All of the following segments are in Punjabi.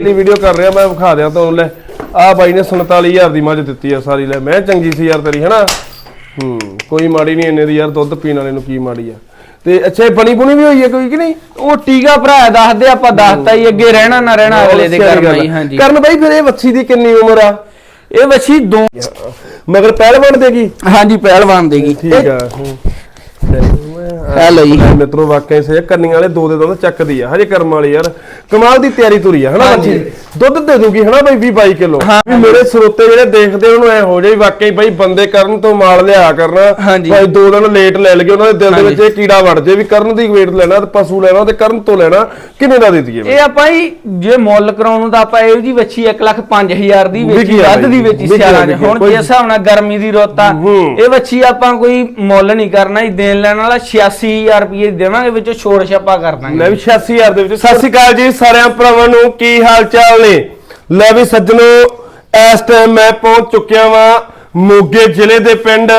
ਜਿਹੜੀ ਵੀਡੀਓ ਕਰ ਰਿਹਾ ਮੈਂ ਵਿਖਾ ਦਿਆਂ ਤੁਹਾਨੂੰ ਲੈ। ਆ ਬਾਈ ਨੇ 47000 ਦੀ ਮੱਝ ਦਿੱਤੀ ਆ ਸਾਰੀ ਲੈ। ਮੈਂ ਚੰਗੀ ਸੀ ਯਾਰ ਤੇਰੀ ਹਨਾ? ਹੂੰ ਕੋਈ ਮਾੜੀ ਨਹੀਂ ਇੰਨੇ ਦੀ ਯਾਰ ਦੁੱਧ ਪੀਣ ਵਾਲੇ ਨੂੰ ਕੀ ਮਾੜੀ ਆ। ਤੇ ਅੱਛਾ ਇਹ ਬਣੀ ਬੁਣੀ ਵੀ ਹੋਈ ਹੈ ਕੋਈ ਕਿ ਨਹੀਂ? ਉਹ ਟੀਕਾ ਭਰਾ ਦੱਸਦੇ ਆਪਾਂ ਦੱਸਤਾ ਹੀ ਅੱਗੇ ਰਹਿਣਾ ਨਾ ਰਹਿਣਾ ਅਗਲੇ ਦੇ ਕਰਮ ਹੀ। ਹਾਂਜੀ। ਕਰਨ ਬਾਈ ਫਿਰ ਇਹ ਵੱਛੀ ਦੀ ਕਿੰਨੀ ਉਮਰ ਆ? ਇਹ ਵੱਛੀ ਦੋ ਮਗਰ ਪਹਿਲਵਾਨ ਦੇਗੀ ਹਾਂਜੀ ਪਹਿਲਵਾਨ ਦੇਗੀ ਠੀਕ ਆ ਹੂੰ। ਹੈਲੋ ਜੀ ਲੈ ਮਿੱਤਰੋ ਵਾਕਿਆ ਸੇ ਕੰਨੀਆਂ ਵਾਲੇ ਦੋ ਦੇ ਦੁੱਧ ਚੱਕਦੀ ਆ ਹਜੇ ਕਰਮ ਵਾਲੀ ਯਾਰ ਕਮਾਲ ਦੀ ਤਿਆਰੀ ਤੁਰੀ ਆ ਹਨਾ ਹਾਂਜੀ। ਦੁੱਧ ਦੇ ਦੂਗੀ ਹਨਾ ਬਾਈ 20 22 ਕਿਲੋ। ਵੀ ਮੇਰੇ ਸਰੋਤੇ ਜਿਹੜੇ ਦੇਖਦੇ ਉਹਨੂੰ ਐ ਹੋ ਜਾਈ ਵਾਕਈ ਬਾਈ ਬੰਦੇ ਕਰਨ ਤੋਂ ਮਾਲ ਲਿਆ ਕਰਨਾ। ਭਾਈ ਦੋ ਦਿਨ ਲੇਟ ਲੈ ਲਗੇ ਉਹਨਾਂ ਦੇ ਦਿਲ ਦੇ ਵਿੱਚ। ਇਹ ਕੀੜਾ ਵੜ ਜੇ ਵੀ ਕਰਨ ਦੀ ਵੇਟ ਲੈਣਾ ਤੇ ਪਸ਼ੂ ਲੈਣਾ ਤੇ ਕਰਨ ਤੋਂ ਲੈਣਾ ਕਿੰਨੇ ਦਾ ਦੇ ਦਈਏ ਇਹ ਆਪਾਂ ਹੀ ਜੇ ਮੁੱਲ ਕਰਾਉਣ ਨੂੰ ਤਾਂ ਆਪਾਂ ਇਹੋ ਜੀ ਵੱਛੀ 1 ਲੱਖ 5000 ਦੀ ਵੇਚੀ ਵੱਧ ਦੀ ਵੇਚੀ ਸਿਆਲਾਂ ਆ, ਹੁਣ ਜਿਸ ਹਿਸਾਬ ਨਾਲ ਗਰਮੀ ਦੀ ਰੁੱਤ। ਇਹ ਵੱਛੀ ਆਪਾਂ ਕੋਈ ਮੁੱਲ ਨਹੀਂ ਕਰਨਾ ਇਹ ਦੇਣ ਲੈਣ ਵਾਲਾ 86000 ਰੁਪਏ ਦੇਵਾਂਗੇ ਵਿੱਚੋਂ ਛੋੜ ਛਾਪਾ ਕਰ ਦਾਂਗੇ ਲੈ ਵੀ 86000 ਦੇ ਵਿੱਚ ਸਤਿ ਸ਼੍ਰੀ ਅਕਾਲ ਜੀ ਸਾਰਿਆਂ ਭਰਾਵਾਂ ਨੂੰ ਕੀ ਹਾਲ ਚਾਲ ਨੇ ਲੈ ਵੀ ਸੱਜਣੋ, ਇਸ ਟਾਈਮ ਮੈਂ ਪਹੁੰਚ ਚੁੱਕਿਆ ਵਾਂ ਮੋਗੇ ਜ਼ਿਲ੍ਹੇ ਦੇ ਪਿੰਡ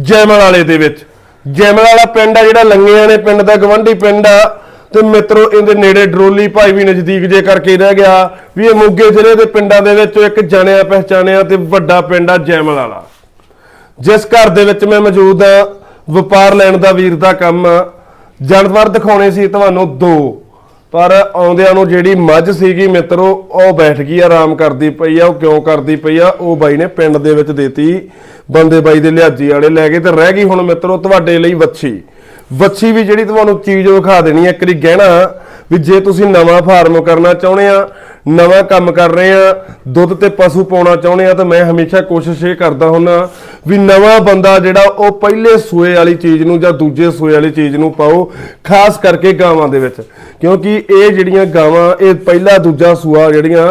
ਜੈਮਲ ਵਾਲੇ ਦੇ ਵਿੱਚ। ਜੈਮਲ ਵਾਲਾ ਪਿੰਡ ਆ ਜਿਹੜਾ ਲੰਗਿਆਂ ਨੇ ਪਿੰਡ ਦਾ, ਗਵੰਡੀ ਪਿੰਡ ਆ। ਤੇ ਮਿੱਤਰੋ, ਇਹਦੇ ਨੇੜੇ ਡਰੋਲੀ ਭਾਈ ਵੀ ਨਜ਼ਦੀਕ ਜੇ ਕਰਕੇ ਰਹਿ ਗਿਆ ਵੀ ਇਹ ਮੋਗੇ ਜ਼ਿਲ੍ਹੇ ਦੇ ਪਿੰਡਾਂ ਦੇ ਵਿੱਚ ਇੱਕ ਜਾਣਿਆ ਪਹਿਚਾਣਿਆ ਤੇ ਵੱਡਾ ਪਿੰਡ ਆ ਜੈਮਲ ਵਾਲਾ ਜਿਸ ਘਰ ਦੇ ਵਿੱਚ ਮੈਂ ਮੌਜੂਦ ਆ, ਵਪਾਰ ਲੈਣ ਦਾ ਵੀਰ ਦਾ ਕੰਮ ਜਾਨਵਰ ਦਿਖਾਉਣੇ ਸੀ ਤੁਹਾਨੂੰ ਦੋ। ਪਰ ਆਉਂਦਿਆਂ ਨੂੰ ਜਿਹੜੀ ਮੱਝ ਸੀਗੀ ਮਿੱਤਰੋ, ਉਹ ਬੈਠ ਗਈ, ਆਰਾਮ ਕਰਦੀ ਪਈ ਆ, ਉਹ ਕਿਉਂ ਕਰਦੀ ਪਈ ਆ? ਉਹ ਬਾਈ ਨੇ ਪਿੰਡ ਦੇ ਵਿੱਚ ਦੇਤੀ, ਬੰਦੇ ਬਾਈ ਦੇ ਲਿਆਜ਼ੀ ਵਾਲੇ ਲੈ ਗਏ ਤੇ ਰਹਿ ਗਈ ਹੁਣ ਮਿੱਤਰੋ ਤੁਹਾਡੇ ਲਈ ਵੱਛੀ। ਵੱਛੀ ਵੀ ਜਿਹੜੀ ਤੁਹਾਨੂੰ ਚੀਜ਼ ਵਿਖਾ ਦੇਣੀ ਹੈ ਇੱਕ ਵਾਰੀ ਗਹਿਣਾ, ਵੀ ਜੇ ਤੁਸੀਂ ਨਵਾਂ ਫਾਰਮ ਕਰਨਾ ਚਾਹੁੰਦੇ ਆ ਨਵਾਂ ਕੰਮ ਕਰ ਰਹੇ ਆ ਦੁੱਧ ਤੇ ਪਸ਼ੂ ਪਾਉਣਾ ਚਾਹੁੰਦੇ ਆ ਤਾਂ ਮੈਂ ਹਮੇਸ਼ਾ ਕੋਸ਼ਿਸ਼ ਇਹ ਕਰਦਾ ਹੁੰਨਾ ਵੀ ਨਵਾਂ ਬੰਦਾ ਜਿਹੜਾ ਉਹ ਪਹਿਲੇ ਸੂਏ ਵਾਲੀ ਚੀਜ਼ ਨੂੰ ਜਾਂ ਦੂਜੇ ਸੂਏ ਵਾਲੀ ਚੀਜ਼ ਨੂੰ ਪਾਓ ਖਾਸ ਕਰਕੇ ਗਾਵਾਂ ਦੇ ਵਿੱਚ। ਕਿਉਂਕਿ ਇਹ ਜਿਹੜੀਆਂ ਗਾਵਾਂ ਇਹ ਪਹਿਲਾ ਦੂਜਾ ਸੂਆ ਜਿਹੜੀਆਂ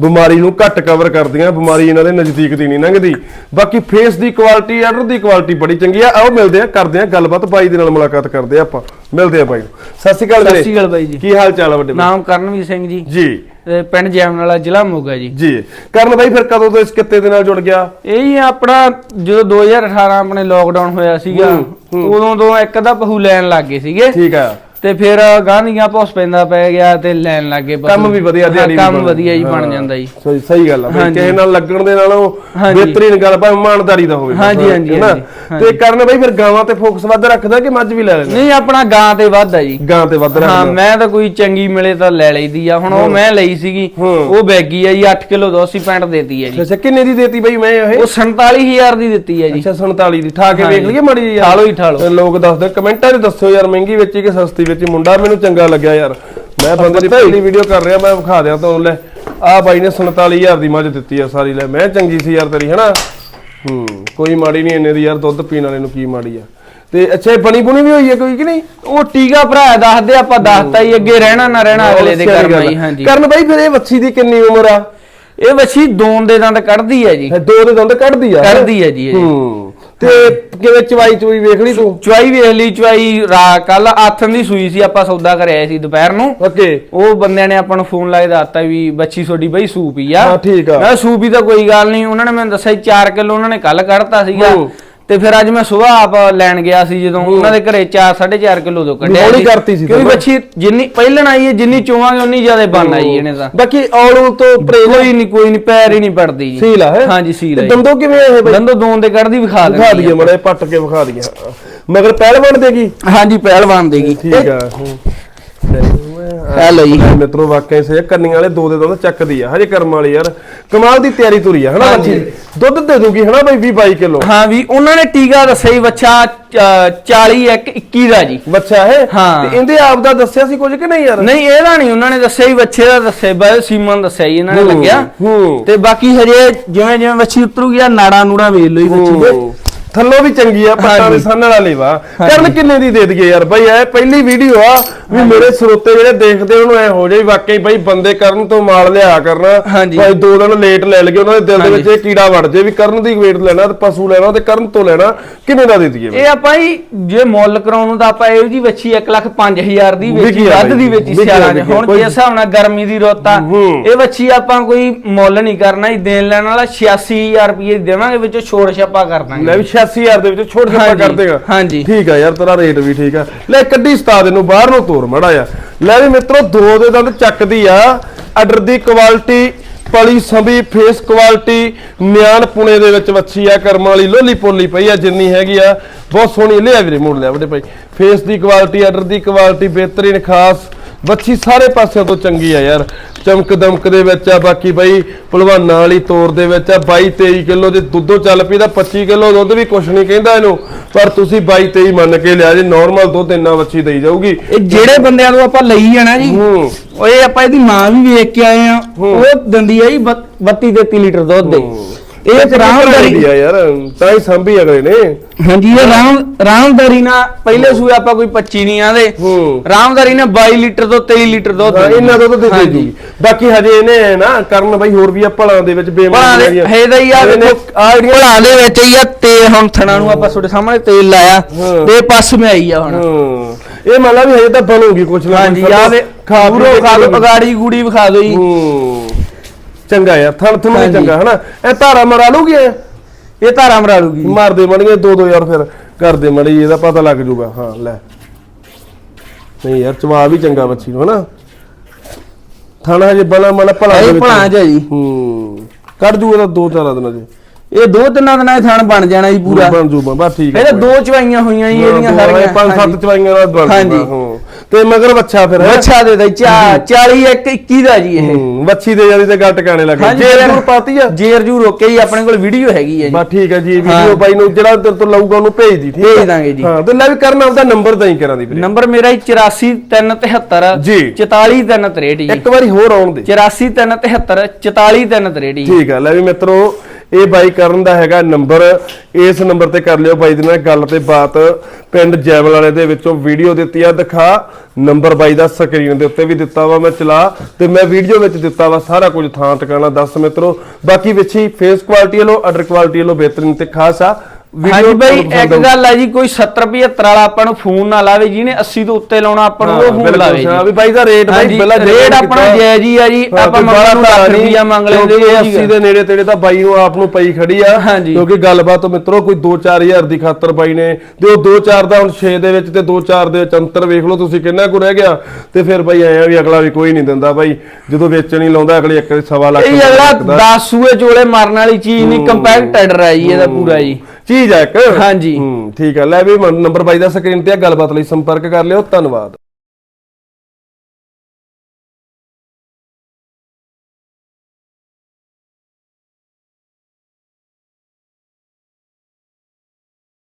ਬਿਮਾਰੀ ਨੂੰ ਘੱਟ ਕਵਰ ਕਰਦੀਆਂ ਬਿਮਾਰੀ ਇਹਨਾਂ ਦੇ ਨਜ਼ਦੀਕ ਦੀ ਨਹੀਂ ਲੰਘਦੀ। ਬਾਕੀ ਫੇਸ ਦੀ ਕੁਆਲਿਟੀ ਆਰਡਰ ਦੀ ਕੁਆਲਿਟੀ ਬੜੀ ਚੰਗੀ ਆ। ਆਓ ਮਿਲਦੇ ਆ ਕਰਦੇ ਆ ਗੱਲਬਾਤ ਬਾਈ ਦੇ ਨਾਲ ਮੁਲਾਕਾਤ ਕਰਦੇ ਆ ਆਪਾਂ। ਮਿਲਦੇ ਆ ਬਾਈ ਨੂੰ। ਸਤਿ ਸ਼੍ਰੀ ਅਕਾਲ ਸਤਿ। ਸ਼੍ਰੀ ਅਕਾਲ ਬਾਈ ਜੀ। ਕੀ ਹਾਲ ਚਾਲ ਆ ਵੱਡੇ ਬਾਈ? ਨਾਮ ਕਰਨਵੀਰ ਸਿੰਘ ਜੀ। ਜੀ। ਪਿੰਡ ਜੈਮਨ ਵਾਲਾ ਜ਼ਿਲ੍ਹਾ ਮੋਗਾ ਜੀ। ਜੀ। ਕਰਨ ਬਾਈ ਫਿਰ ਕਦੋਂ ਤੋਂ ਇਸ ਕਿੱਤੇ ਦੇ ਨਾਲ ਜੁੜ ਗਿਆ? ਇਹ ਹੀ ਆਪਣਾ ਜਦੋਂ 2018 ਆਪਣੇ ਲੋਕਡਾਊਨ ਹੋਇਆ ਸੀਗਾ ਉਦੋਂ ਤੋਂ ਇੱਕ ਅੱਧਾ ਪਹੂ ਲੈਣ ਲੱਗ ਗਏ ਸੀਗੇ। ਠੀਕ ਆ। ਤੇ ਫਿਰ ਗਾਂਧੀਆਂ ਪੌਸ ਪੈਂਦਾ ਪੈ ਗਿਆ ਤੇ ਲੈਣ ਲੱਗੇ ਪਸ਼ੂ। ਕੰਮ ਵੀ ਵਧੀਆ ਹਾਂ, ਦਿਹਾੜੀ ਵੀ ਕੰਮ ਬਣ- ਵਧੀਆ ਜੀ ਬਣ ਹਾਂ, ਜਾਂਦਾ ਜੀ ਸਹੀ ਸਹੀ ਗੱਲ ਆ ਬਈ ਹਾਂਜੀ। ਕਿਸੇ ਨਾਲ ਲੱਗਣ ਦੇ ਨਾਲੋਂ ਹਾਂਜੀ। ਬਿਹਤਰੀਨ ਗੱਲ ਭਾਵੇਂ ਇਮਾਨਦਾਰੀ ਦਾ ਹੋਵੇ ਹਾਂਜੀ, ਹਾਂਜੀ, ਹੈਨਾ? ਹਾਂਜੀ, ਤੇ ਕਰਨ ਬਾਈ ਫਿਰ ਗਾਵਾਂ ਤੇ ਫੋਕਸ ਵੱਧ ਰੱਖਦਾ ਕਿ ਮੱਝ ਵੀ ਲੈ ਲੈਂਦਾ ਨਹੀਂ ਆਪਣਾ ਗਾਂ ਤੇ ਵੱਧ ਆ ਜੀ ਗਾਂ ਤੇ ਵੱਧ ਹਾਂ ਰੱਖਦਾ ਮੈਂ ਤਾਂ ਕੋਈ ਚੰਗੀ ਮਿਲੇ ਤਾਂ ਲੈ ਲਈਦੀ ਆ ਹੁਣ ਉਹ ਮੈਂ ਲਈ ਸੀਗੀ ਹੂੰ। ਉਹ ਬੈਗੀ ਆ ਜੀ 8 ਕਿਲੋ 280 ਪੈਂਟ ਦੇਤੀ ਆ ਜੀ ਅੱਛਾ ਕਿੰਨੇ ਦੀ ਦੇਤੀ ਬਾਈ ਮੈਂ ਇਹ ਉਹ 47000 ਦੀ ਦਿੱਤੀ ਆ ਜੀ ਅੱਛਾ 47 ਦੀ ਠਾ ਕੇ ਵੇਖ ਹਾਂਜੀ। ਲਈਏ ਮੜੀ ਜੀ ਠਾਲੋ ਹੀ ਠਾਲੋ। ਲੋਕ ਦੱਸਦੇ ਕਮੈਂਟਾਂ 'ਚ ਦੱਸਿਓ ਯਾਰ ਮਹਿੰਗੀ ਵੇਚੀ ਕਿ ਸਸਤੀ ਵੇਚੀ ਮੁੰਡਾ ਮੈਨੂੰ ਚੰਗਾ ਲੱਗਿਆ ਯਾਰ। ਮੈਂ ਬੰਦੇ ਦੀ ਪਹਿਲੀ ਵੀਡੀਓ ਕਰ ਰਿਹਾ ਮੈਂ ਵਿਖਾ ਦਿਆਂ ਤੁਹਾਨੂੰ ਲੈ। ਆ ਬਾਈ ਨੇ 47000 ਦੀ ਮੱਝ ਦਿੱਤੀ ਆ ਸਾਰੀ ਲੈ। ਮੈਂ ਚੰਗੀ ਸੀ ਯਾਰ ਤੇਰੀ ਹਨਾ? ਹੂੰ ਕੋਈ ਮਾੜੀ ਨਹੀਂ ਇੰਨੇ ਦੀ ਯਾਰ ਦੁੱਧ ਪੀਣ ਵਾਲੇ ਨੂੰ ਕੀ ਮਾੜੀ ਆ। ਤੇ ਅੱਛਾ ਬਣੀ ਬੁਣੀ ਵੀ ਹੋਈ ਹੈ ਕੋਈ ਕਿ ਨਹੀਂ? ਉਹ ਟੀਕਾ ਭਰਾ ਦੱਸਦੇ ਆਪਾਂ ਦੱਸਤਾ ਹੀ ਅੱਗੇ ਰਹਿਣਾ ਨਾ ਰਹਿਣਾ ਅਗਲੇ ਦੇ ਕਰਮ ਹੀ। ਹਾਂਜੀ। ਕਰਨ ਬਾਈ ਫਿਰ ਇਹ ਵੱਛੀ ਦੀ ਕਿੰਨੀ ਉਮਰ ਆ? ਇਹ ਵੱਛੀ ਦੋਨ ਦੇ ਦੰਦ ਕੱਢਦੀ ਆ ਜੀ। ਦੋ ਦੇ ਦੰਦ ਕੱਢਦੀ ਆ। ਕੱਢਦੀ ਆ ਜੀ। ਹੂੰ। ਤੇ ਕਿਵੇਂ ਚਵਾਈ ਚੁਈ ਵੇਖ ਲਈ ਤੂੰ? ਚੁਆਈ ਵੇਖ ਲਈ ਚੁਆਈ ਰਾ ਕੱਲ ਆਥਨ ਦੀ ਸੂਈ ਸੀ ਆਪਾਂ ਸੌਦਾ ਕਰਿਆ ਸੀ ਦੁਪਹਿਰ ਨੂੰ। ਓਕੇ। ਉਹ ਬੰਦਿਆਂ ਨੇ ਆਪਾਂ ਨੂੰ ਫੋਨ ਲਾਇਆ ਦੱਸਤਾ ਵੀ ਬੱਚੀ ਤੁਹਾਡੀ ਬਈ ਸੂਪ ਹੀ ਆ। ਹਾਂ, ਠੀਕ ਆ। ਮੈਂ ਸੂਪ ਹੀ ਤਾਂ ਕੋਈ ਗੱਲ ਨਹੀਂ ਉਹਨਾਂ ਨੇ ਮੈਨੂੰ ਦੱਸਿਆ 4 ਕਿਲੋ ਉਹਨਾਂ ਨੇ ਕੱਲ ਕੱਢਤਾ ਸੀਗਾ। ਹੂੰ। ਤੇ ਫਿਰ ਅੱਜ ਮੈਂ ਸਵੇਰ ਆਪ ਲੈਣ ਗਿਆ ਸੀ ਜਦੋਂ ਉਹਨਾਂ ਦੇ ਘਰੇ 4 4.5 ਕਿਲੋ ਤੋਂ ਕੱਢਿਆ ਸੀ। ਕਰਤੀ ਸੀ ਕਿਉਂਕਿ। ਬੱਚੀ ਜਿੰਨੀ ਪਹਿਲਣ ਆਈ ਹੈ ਜਿੰਨੀ ਚੋਵਾਂਗੇ ਉਨੀ ਜ਼ਿਆਦਾ ਬਣ ਆਈ ਇਹਨੇ ਤਾਂ। ਬਾਕੀ ਔਲ ਤੋਂ ਪ੍ਰੇਜ ਕੋਈ ਨਹੀਂ ਕੋਈ ਨਹੀਂ ਪੈਰ ਹੀ ਨਹੀਂ ਪੜਦੀ ਜੀ। ਸੀਲ ਹੈ? ਹਾਂਜੀ ਸੀਲ ਹੈ ਦੰਦੋ ਕਿਵੇਂ ਇਹ ਬਈ? ਦੰਦੋ ਦੋਨ ਦੇ ਕੱਢਦੀ ਵਿਖਾ ਦਿਖਾ ਦਿੰਦੀ ਦਈਏ ਮੜੇ ਪੱਟ ਕੇ ਵਿਖਾ ਦਈਏ। ਮਗਰ ਪਹਿਲਵਾਨ ਦੇਗੀ ਹਾਂਜੀ ਪਹਿਲਵਾਨ ਦੇਗੀ ਠੀਕ ਆ ਹੈਲੋ ਜੀ। ਮਿੱਤਰੋ ਵਾਕਿਆ ਸੇ ਕੰਨੀਆਂ ਵਾਲੇ ਦੋ ਦੇ ਦੰਦ ਚੱਕਦੀ ਆ। ਹਜੇ ਕਰਮ ਵਾਲੀ ਯਾਰ। ਕਮਾਲ ਦੀ ਤਿਆਰੀ ਤੁਰੀ ਆ ਹਨਾ। ਬੱਚੀ? ਦੁੱਧ ਦੇ ਦੂਗੀ ਹਨਾ ਬਈ 20 22 ਕਿਲੋ। ਹਾਂ ਵੀ ਉਹਨਾਂ ਨੇ ਟੀਕਾ ਦੱਸਿਆ ਹੀ ਬੱਚਾ 40 ਇੱਕ 21 ਦਾ ਜੀ। ਬੱਚਾ ਹੈ। ਤੇ ਇਹਦੇ ਆਪ ਦਾ ਦੱਸਿਆ ਸੀ ਕੁਝ ਕਿ ਨਹੀਂ ਯਾਰ? ਨਹੀਂ ਇਹਦਾ ਨਹੀਂ ਉਹਨਾਂ ਨੇ ਦੱਸਿਆ ਹੀ ਬੱਚੇ ਦਾ ਦੱਸਿਆ ਬਈ ਸੀਮਨ ਦੱਸਿਆ ਹੀ ਇਹਨਾਂ ਨੇ ਲੱਗਿਆ। ਤੇ ਬਾਕੀ ਹਜੇ ਜਿਵੇਂ ਜਿਵੇਂ ਬੱਚੀ ਉਤਰੂਗੀ ਆ ਨਾੜਾ ਨੂੜਾ ਵੇਖ ਲਓ ਜੀ ਬੱਚੀ ਦੇ। ਥੱਲੋਂ ਵੀ ਚੰਗੀ ਆ ਪੱਟਾਂ ਦੇ। ਸੰਨ ਵਾਲਾ ਲੇਵਾ ਕਰਨ ਕਿੰਨੇ ਦੀ ਦੇ ਦਈਏ ਯਾਰ ਬਈ ਇਹ ਪਹਿਲੀ ਵੀਡੀਓ ਆ ਵੀ ਮੇਰੇ ਸਰੋਤੇ ਜਿਹੜੇ ਦੇਖਦੇ ਉਹਨੂੰ ਐ ਹੋ ਜਾਈ ਵਾਕਈ ਬਈ ਬੰਦੇ ਕਰਨ ਤੋਂ ਮਾਲ ਲਿਆ ਕਰਨਾ। ਭਾਈ ਦੋ ਦਿਨ ਲੇਟ ਲੈ ਲਗੇ ਉਹਨਾਂ ਦੇ ਦਿਲ ਦੇ ਵਿੱਚ। ਇਹ ਕੀੜਾ ਵੜ ਜੇ ਵੀ ਕਰਨ ਦੀ ਵੇਟ ਲੈਣਾ ਤੇ ਪਸ਼ੂ ਲੈਣਾ ਤੇ ਕਰਨ ਤੋਂ ਲੈਣਾ ਕਿੰਨੇ ਦਾ ਦੇ ਦਈਏ ਬਈ? ਇਹ ਆਪਾਂ ਹੀ ਜੇ ਮੁੱਲ ਕਰਾਉਣ ਨੂੰ ਤਾਂ ਆਪਾਂ ਇਹੋ ਜੀ ਵੱਛੀ 1 ਲੱਖ 5000 ਦੀ ਵੇਚੀ ਵੱਧ ਦੀ ਬਾਈ, ਵੇਚੀ ਸਿਆਲਾਂ ਆ, ਹੁਣ ਜਿਸ ਹਿਸਾਬ ਨਾਲ ਗਰਮੀ ਦੀ ਰੁੱਤ ਆ। ਇਹ ਵੱਛੀ ਆਪਾਂ ਕੋਈ ਮੁੱਲ ਨਹੀਂ ਕਰਨਾ ਹੀ ਦੇਣ ਲੈਣ ਵਾਲਾ 86000 ਰੁਪਏ ਦੇਵਾਂਗੇ ਵਿੱਚੋਂ ਛੋੜ ਛਾਪਾ ਕਰ ਦਾਂਗੇ ਲੈ ਵੀ 86000 ਦੇ ਵਿੱਚ ਛੋੜ ਛੋਟਾ ਹਾਂਜੀ, ਕਰ ਦੇਗਾ ਹਾਂਜੀ। ਠੀਕ ਆ ਯਾਰ ਤੇਰਾ ਰੇਟ ਵੀ ਠੀਕ ਆ। ਲੈ ਕੱਢੀ ਉਸਤਾਦ ਇਹਨੂੰ ਬਾਹਰ ਨੂੰ ਤੋਰ ਮੜਾ ਆ ਲੈ ਵੀ ਮਿੱਤਰੋ ਦੋ ਦੇ ਦੰਦ ਚੱਕਦੀ ਆ। ਆਰਡਰ ਦੀ ਕੁਆਲਿਟੀ ਪਲੀ ਸੰਭੀ ਫੇਸ ਕੁਆਲਿਟੀ ਨਿਆਣ ਪੁਣੇ ਦੇ ਵਿੱਚ ਵੱਛੀ ਆ ਕਰਮਾਂ ਵਾਲੀ ਲੋਲੀ ਪੋਲੀ ਪਈ ਆ ਜਿੰਨੀ ਹੈਗੀ ਆ। ਬਹੁਤ ਸੋਹਣੀ ਲਿਆ ਵੀਰੇ ਮੋੜ ਲਿਆ ਵੱਡੇ ਭਾਈ। ਫੇਸ ਦੀ ਕੁਆਲਿਟੀ ਆਰਡਰ ਦੀ ਕੁਆਲਿਟੀ ਬਿਹਤਰੀਨ ਖਾਸ। ਵੱਛੀ ਸਾਰੇ ਪਾਸਿਆਂ ਤੋਂ ਚੰਗੀ ਆ ਯਾਰ। ਚਮਕ ਦਮਕ ਦੇ ਵਿੱਚ ਆ ਬਾਕੀ ਬਾਈ ਭਲਵਾਨਾਂ ਵਾਲੀ ਤੋਰ ਦੇ ਵਿੱਚ ਆ। 22 23 ਕਿਲੋ ਦੇ ਦੁੱਧੋਂ ਚੱਲ ਪਈ ਦਾ 25 ਕਿਲੋ ਦੁੱਧ ਵੀ ਕੁਛ ਨਹੀਂ ਕਹਿੰਦਾ ਇਹਨੂੰ। ਪਰ ਤੁਸੀਂ 22 23 ਮੰਨ ਕੇ ਲਿਆ ਜੇ ਨਾਰਮਲ ਦੁੱਧ ਇੰਨਾ ਵੱਛੀ ਦੇਈ ਜਾਊਗੀ। ਇਹ ਜਿਹੜੇ ਬੰਦਿਆਂ ਤੋਂ ਆਪਾਂ ਲਈ ਜਾਣਾ ਜੀ ਇਹ ਆਪਾਂ ਇਹਦੀ ਮਾਂ ਵੀ ਵੇਖ ਕੇ ਆਏ ਆ। ਉਹ ਦਿੰਦੀ ਆ ਜੀ 32 33 ਲੀਟਰ ਦੁੱਧ ਦੇ। ਇਹ ਰਾਮਦਾਰੀ ਆ ਯਾਰ? ਤਾਂ ਹੀ ਸੰਭੀ ਅਗਲੇ ਨੇ? ਹਾਂਜੀ ਇਹ ਰਾਮ ਰਾਮਦਾਰੀ ਨਾਲ ਪਹਿਲੇ ਸੂਏ ਆਪਾਂ ਕੋਈ 25 ਨਹੀਂ ਆਂਦੇ। ਹੂੰ। ਰਾਮਦਾਰੀ ਨੇ 22 ਲੀਟਰ ਤੋਂ 23 ਲੀਟਰ ਦੁੱਧ ਹਾਂ, ਇਹਨਾਂ ਤੋਂ ਤਾਂ ਦੇ। ਦੂਗੀ ਬਾਕੀ ਹਜੇ ਇਹਨੇ ਨਾ ਕਰਨ ਬਾਈ ਹੋਰ ਵੀ ਆ ਭਲਾਂ ਦੇ ਵਿੱਚ ਬੇਮਾਨੀ ਦੇ ਹੈਦਾ ਹੀ ਆ ਭਲਾਂ ਦੇ ਵਿੱਚ ਹੀ ਆ ਤੇਲ ਹੁਣ ਥਣਾ ਨੂੰ ਆਪਾਂ ਤੁਹਾਡੇ ਸਾਹਮਣੇ ਤੇਲ ਲਾਇਆ। ਹਾਂ। ਤੇ ਪਸ ਮੈਂ ਆਈ ਆ ਹੁਣ। ਹਾਂ। ਇਹ ਮੰਨ ਲਾ ਵੀ ਹਜੇ ਤਾਂ ਬਣੂਗੀ ਕੁਛ ਨਾ ਹਾਂਜੀ ਕੁਛ ਆ ਵੇ ਖਾ ਪੂਰੋ ਖਾ। ਅਗਾੜੀ ਗੂੜੀ ਵਿਖਾ ਦਿਓ ਜੀ। ਹੂੰ। ਚੰਗਾ ਯਾਰ ਥਣ ਥਣ ਵੀ ਹਾਂਜੀ। ਚੰਗਾ ਹਨਾ ਇਹ ਧਾਰਾ ਮਰਾ ਲੂਗੀ ਇਹ? ਇਹ ਧਾਰਾ ਮਰਾ ਲੂਗੀ ਜੀ। ਮਾਰਦੇ ਮੜੀਏ ਦੋ ਦੋ ਯਾਰ ਫਿਰ ਕਰਦੇ ਮੜੀ ਇਹਦਾ ਪਤਾ ਲੱਗ ਜੂਗਾ ਹਾਂ ਲੈ ਨਹੀਂ ਯਾਰ ਚਵਾ ਵੀ ਚੰਗਾ ਬੱਚੀ ਨੂੰ ਹਨਾ ਥਾਣਾ ਹਜੇ ਬਣਾ ਮਨ ਭਲਾ ਦੇ ਇਹ ਵਿੱਚ। ਜੀ ਹੂੰ ਕੱਢ ਜੂ ਇਹਦਾ ਦੋ ਚਾਰ ਦਿਨਾਂ ਚ ਇਹ ਦੋ ਤਿੰਨਾਂ ਦਿਨਾਂ 'ਚ ਥਣ ਬਣ ਜਾਣਾ ਜੀ ਪੂਰਾ ਬਣ ਜੂ ਬਸ ਠੀਕ ਹੈ ਇਹਦੇ ਦੋ ਚਵਾਈਆਂ ਹੋਈਆਂ ਜੀ ਇਹਦੀਆਂ ਸਾਰੀਆਂ ਪੰਜ ਹਾਂਜੀ। ਸੱਤ ਚਵਾਈਆਂ ਨਾਲ ਬਣ ਹਾਂਜੀ। ਜੂਗਾ ਹਾਂ ਤੇ ਮਗਰ ਬੱਚਾ ਫਿਰ? ਅੱਛਾ ਦੇ ਦੇ 40 ਇੱਕ 21 ਦਾ ਜੀ ਇਹ। ਵੱਛੀ ਦੇ ਜਾਂਦੀ ਤੇ ਗੱਟ ਕਾਣੇ ਲੱਗੇ ਜੇ ਜੇਰ- ਜਰੂਰ ਪਾਤੀ ਆ? ਜੇਰ ਜੂ ਰੋਕੇ ਜੀ ਆਪਣੇ ਕੋਲ ਵੀਡੀਓ ਹੈਗੀ ਹੈ ਜੀ। ਬਸ ਠੀਕ ਹੈ ਜੀ ਵੀਡੀਓ। ਬਾਈ ਨੂੰ ਜਿਹੜਾ ਤੇਰੇ ਤੋਂ ਲਊਗਾ ਉਹਨੂੰ ਭੇਜ ਦੀ ਠੀਕ ਭੇਜ ਦਾਂਗੇ ਜੀ। ਹਾਂ ਤੇ ਲੈ ਵੀ ਕਰਨਾ ਉਹਦਾ ਨੰਬਰ ਤਾਂ ਹੀ ਕਰਾਂ ਦੀ ਵੀਰੇ। ਨੰਬਰ ਮੇਰਾ ਹੀ 84373 ਜੀ। 44363 ਜੀ। ਇੱਕ ਵਾਰੀ ਹੋਰ ਆਉਣ ਦੇ। 84373 44363 ਜੀ। ਠੀਕ ਆ ਲੈ ਵੀ ਮਿੱਤਰੋ ਇਹ ਬਾਈ ਕਰਨ ਦਾ ਹੈਗਾ ਨੰਬਰ। ਇਸ ਨੰਬਰ ਤੇ ਕਰ ਲਿਓ ਬਾਈ ਦੇ ਨਾਲ ਗੱਲ ਤੇ ਬਾਤ। ਪਿੰਡ ਜੈਵਲ ਵਾਲੇ ਦੇ ਵਿੱਚੋਂ ਵੀਡੀਓ ਦਿੱਤੀ ਆ, ਦਿਖਾ। ਨੰਬਰ ਬਾਈ ਦਾ ਸਕਰੀਨ ਦੇ ਉੱਤੇ ਵੀ ਦਿੱਤਾ ਵਾ, ਮੈਂ ਚਲਾ। ਤੇ ਮੈਂ ਵੀਡੀਓ ਵਿੱਚ ਦਿੱਤਾ ਵਾ ਸਾਰਾ ਕੁਝ ਥਾਂ ਟਿਕਾਣਾ ਦੱਸ ਮਿੱਤਰੋ। ਬਾਕੀ ਵਿੱਚ ਹੀ ਫੇਸ ਕੁਆਲਿਟੀ ਵੱਲੋਂ ਆਰਡਰ ਕੁਆਲਿਟੀ ਵੱਲੋਂ ਬਿਹਤਰੀਨ ਤੇ ਖਾਸ ਆ। ਹਾਂਜੀ ਬਈ ਇੱਕ। ਗੱਲ ਹੈ ਜੀ ਕੋਈ 70 75 ਵਾਲਾ ਆਪਾਂ ਨੂੰ ਫੋਨ ਨਾ ਲਾਵੇ ਜਿਹਨੇ 80 ਤੋਂ ਉੱਤੇ ਲਾਉਣਾ ਆਪਾਂ ਨੂੰ ਉਹ ਫੋਨ ਲਾਵੇ ਜੀ ਵੀ ਬਾਈ ਦਾ ਰੇਟ ਬਾਈ ਪਹਿਲਾਂ ਰੇਟ ਆਪਣਾ। ਜਾਇਜ਼ ਹੀ ਆ ਜੀ ਆਪਾਂ ਮੰਗਣ ਨੂੰ ਲੱਖ ਰੁਪਈਆ ਮੰਗ ਲੈਂਦੇ ਕਿਉਂਕਿ ਜੀ 80 ਦੇ ਨੇੜੇ ਤੇੜੇ ਤਾਂ ਬਾਈ ਨੂੰ ਆਪ ਨੂੰ ਪਈ ਖੜੀ ਆ। ਕਿਉਂਕਿ ਗੱਲਬਾਤ ਮਿੱਤਰੋ ਕੋਈ 2-4000 ਦੀ ਖਾਤਰ ਬਾਈ ਨੇ ਤੇ ਉਹ 2-4 ਦਾ ਹੁਣ 6 ਦੇ ਵਿੱਚ ਤੇ 2-4 ਦੇ ਵਿੱਚ ਅੰਤਰ ਵੇਖ ਲਓ ਤੁਸੀਂ ਕਿੰਨਾ ਕੁ ਰਹਿ ਗਿਆ ਤੇ ਫਿਰ ਬਾਈ ਆਇਆ ਵੀ ਅਗਲਾ ਵੀ ਕੋਈ ਨਹੀਂ ਦਿੰਦਾ ਬਾਈ ਜਦੋਂ ਵੇਚਣ ਹੀ ਲਾਉਂਦਾ ਅਗਲੇ ਇੱਕ ਸਵਾ ਲੱਖ ਇਹ ਅਗਲਾ ਵਿਕਦਾ। 10 ਸੂਏ ਚੋਲੇ ਮਾਰਨ ਵਾਲੀ ਚੀਜ਼ ਨਹੀਂ ਕੰਪੈਕਟ ਐਡਰ ਹੈ ਜੀ ਇਹਦਾ ਪੂਰਾ ਜੀ ਚੀਜ਼ ਆ ਇੱਕ। ਹਾਂਜੀ। ਹੂੰ ਠੀਕ ਆ ਲੈ ਵੀ ਨੰਬਰ ਬਾਈ ਦਾ ਸਕਰੀਨ ਤੇ ਆ ਗੱਲਬਾਤ ਲਈ ਸੰਪਰਕ ਕਰ ਲਿਓ। ਧੰਨਵਾਦ।